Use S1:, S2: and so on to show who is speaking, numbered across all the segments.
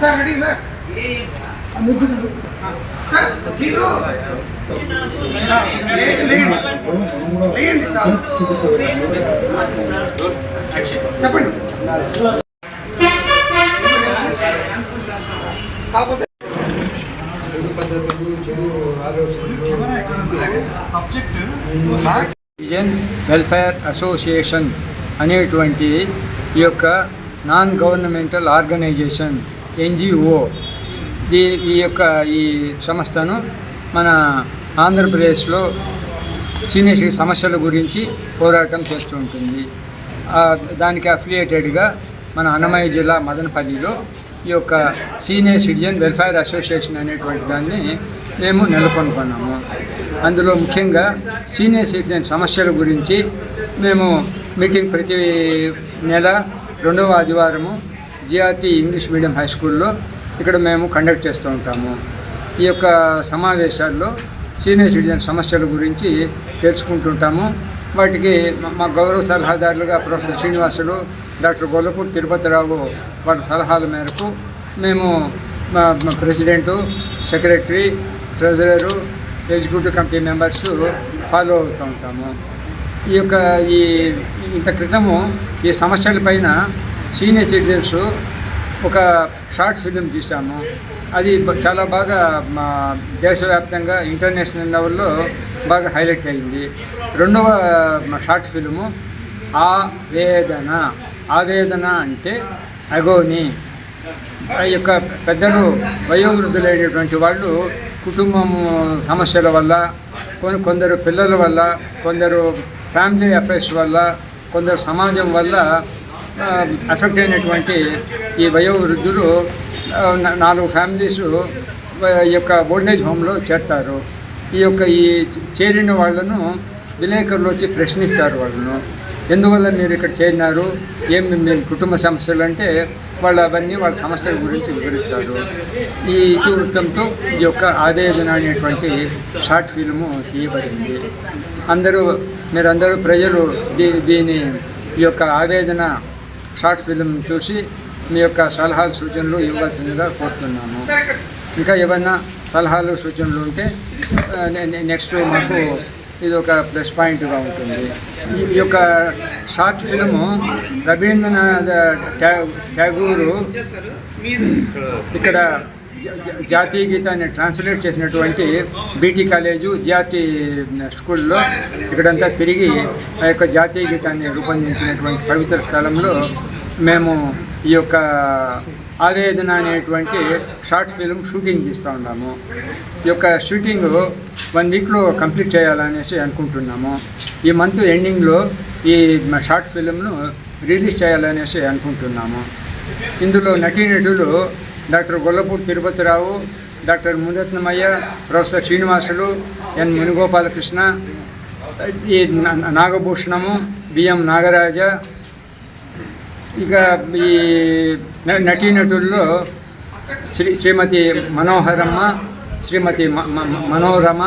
S1: Sir ready sir sir మీరు లేయండి లేయండి చాలు చెప్పండి కాకపోతే సబ్జెక్ట్
S2: ఇండియన్ వెల్ఫేర్ అసోసియేషన్ అనేటువంటి ఈ యొక్క నాన్ గవర్నమెంటల్ ఆర్గనైజేషన్ ఎన్జిఓ దీ ఈ యొక్క ఈ సంస్థను మన ఆంధ్రప్రదేశ్లో సీనియర్ సమస్యల గురించి పోరాటం చేస్తూ ఉంటుంది. దానికి అఫిలియేటెడ్గా మన అన్నమయ్య జిల్లా మదనపల్లిలో ఈ యొక్క సీనియర్ సిటిజన్ వెల్ఫేర్ అసోసియేషన్ అనేటువంటి దాన్ని మేము నెలకొనుకున్నాము అందులో ముఖ్యంగా సీనియర్ సిటిజన్ సమస్యల గురించి మేము మీటింగ్ ప్రతి నెల రెండవ ఆదివారము జిఆర్టీ ఇంగ్లీష్ మీడియం హై స్కూల్లో ఇక్కడ మేము కండక్ట్ చేస్తూ ఉంటాము. ఈ యొక్క సమావేశాల్లో సీనియర్ సిటిజన్ సమస్యల గురించి తెలుసుకుంటుంటాము. వాటికి మా- గౌరవ సలహాదారులుగా ప్రొఫెసర్ శ్రీనివాసులు డాక్టర్ గొల్లపూడి తిరుపతిరావు వాళ్ళ సలహాల మేరకు మేము మా మా president secretary treasurer executive committee members follow అవుతూ ఉంటాము. ఈ యొక్క ఈ ఇంత క్రితము ఈ సమస్యలపైన సీనియర్ సిటిజన్స్ ఒక షార్ట్ ఫిలిం తీసాము అది చాలా బాగా మా దేశవ్యాప్తంగా ఇంటర్నేషనల్ లెవెల్లో బాగా హైలైట్ అయింది. రెండవ షార్ట్ ఫిలిము ఆవేదన ఆవేదన అంటే అగోని. ఆ యొక్క పెద్దలు వయోవృద్ధులైనటువంటి వాళ్ళు కుటుంబం సమస్యల వల్ల కొందరు పిల్లల వల్ల కొందరు ఫ్యామిలీ అఫైర్స్ వల్ల కొందరు సమాజం వల్ల అఫెక్ట్ అయినటువంటి ఈ వయోవృద్ధులు నాలుగు ఫ్యామిలీస్ ఈ యొక్క ఓల్డేజ్ హోమ్లో చేర్తారు. ఈ యొక్క ఈ చేరిన వాళ్ళను విలేకరులు వచ్చి ప్రశ్నిస్తారు వాళ్ళను. ఎందువల్ల మీరు ఇక్కడ చేరినారు? ఏమి మీ కుటుంబ సమస్యలు అంటే వాళ్ళు అవన్నీ వాళ్ళ సమస్యల గురించి వివరిస్తారు. ఈ ఇతివృత్తంతో ఈ యొక్క ఆవేదన అనేటువంటి షార్ట్ ఫిల్ము తీయబడింది. అందరూ మీరందరూ ప్రజలు దీ దీని ఈ యొక్క ఆవేదన షార్ట్ ఫిల్మ్ చూసి మీ యొక్క సలహాలు సూచనలు ఇవ్వాల్సిందిగా కోరుతున్నాము. ఇంకా ఏమన్నా సలహాలు సూచనలు ఉంటే నెక్స్ట్ మాకు ఇది ఒక ప్లస్ పాయింట్గా ఉంటుంది. ఈ- యొక్క షార్ట్ ఫిల్ము రవీంద్రనాథ్ ట్యాగూరు ఇక్కడ జాతీయ గీతాన్ని ట్రాన్స్లేట్ చేసినటువంటి బీటీ కాలేజు జాతీయ స్కూల్లో ఇక్కడంతా తిరిగి ఆ యొక్క జాతీయ గీతాన్ని రూపొందించినటువంటి పవిత్ర స్థలంలో మేము ఈ యొక్క ఆవేదన అనేటువంటి షార్ట్ ఫిల్మ్ షూటింగ్ తీస్తూ ఉన్నాము. ఈ యొక్క షూటింగ్ వన్ వీక్లో కంప్లీట్ చేయాలనేసి అనుకుంటున్నాము. ఈ మంత్ ఎండింగ్లో ఈ షార్ట్ ఫిల్మ్ను రిలీజ్ చేయాలనేసి అనుకుంటున్నాము. ఇందులో నటీనటులు doctor Gollapudi Tirupati Rao doctor Mundatnamayya professor Srinivasulu N Munigopalakrishna ఈ నాగభూషణము బిఎం నాగరాజ ఇక ఈ నటీనటుల్లో శ్రీ శ్రీమతి మనోహరమ్మ శ్రీమతి మనోరమ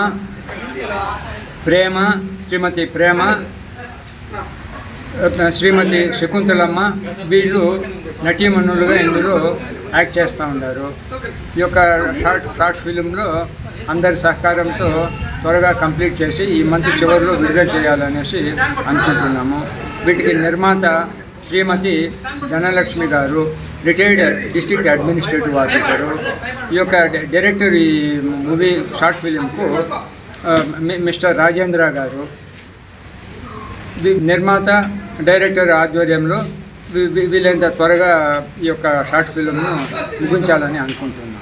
S2: ప్రేమ శ్రీమతి ప్రేమ శ్రీమతి శకుంతలమ్మ వీళ్ళు నటీమణులుగా ఇందులో యాక్ట్ చేస్తూ ఉన్నారు. ఈ యొక్క షార్ట్ షార్ట్ ఫిలింలో అందరి సహకారంతో త్వరగా కంప్లీట్ చేసి ఈ మంత్ చివరిలో విడుదల చేయాలనేసి అనుకుంటున్నాము. వీటికి నిర్మాత శ్రీమతి ధనలక్ష్మి గారు రిటైర్డ్ డిస్ట్రిక్ట్ అడ్మినిస్ట్రేటివ్ ఆఫీసరు ఈ యొక్క డైరెక్టర్ ఈ మూవీ షార్ట్ ఫిలింకు మిస్టర్ రాజేంద్ర గారు నిర్మాత డైరెక్టర్ ఆధ్వర్యంలో వీ- వీలైనంత త్వరగా ఈ యొక్క షార్ట్ ఫిలింను ముగించాలని అనుకుంటున్నాను